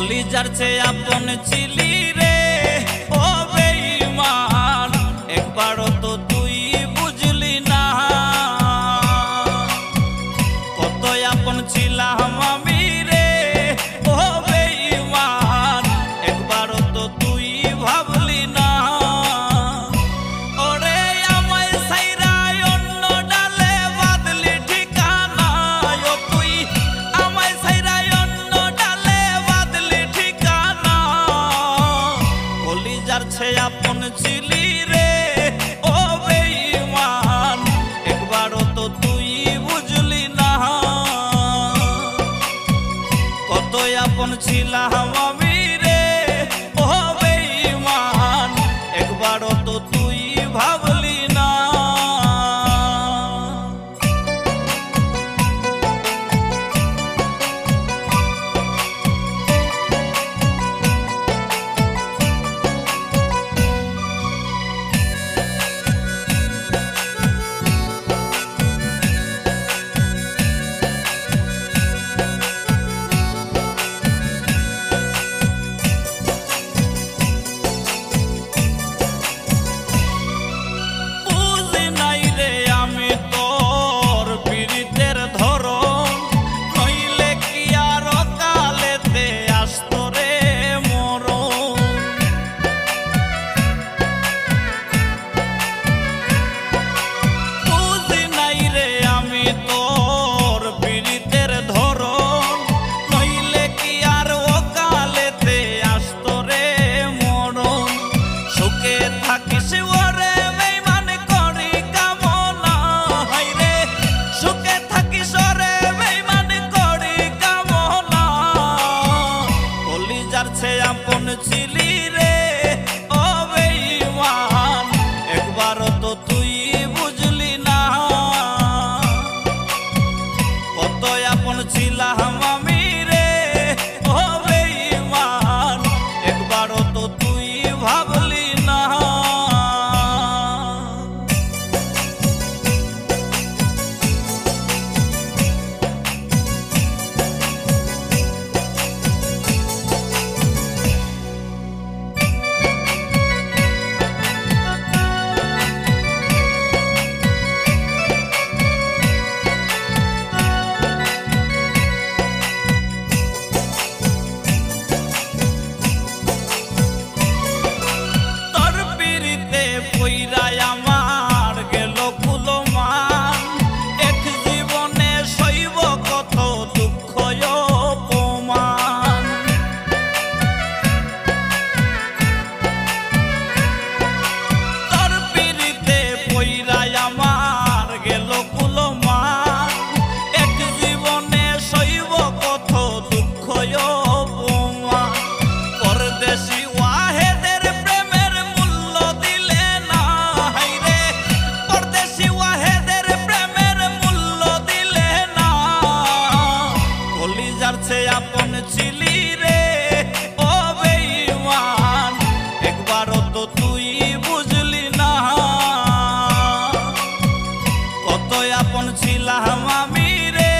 কলিজার চেয়ে আপন চিলির Allah লাগে থাকিস ওরে মেহমান করি কামনা। হাই রে, সুখে থাকিস ওরে মেহমান করি কামনা। কলিজার ছে আপন চিলি আপন ছিলাম আমি রে?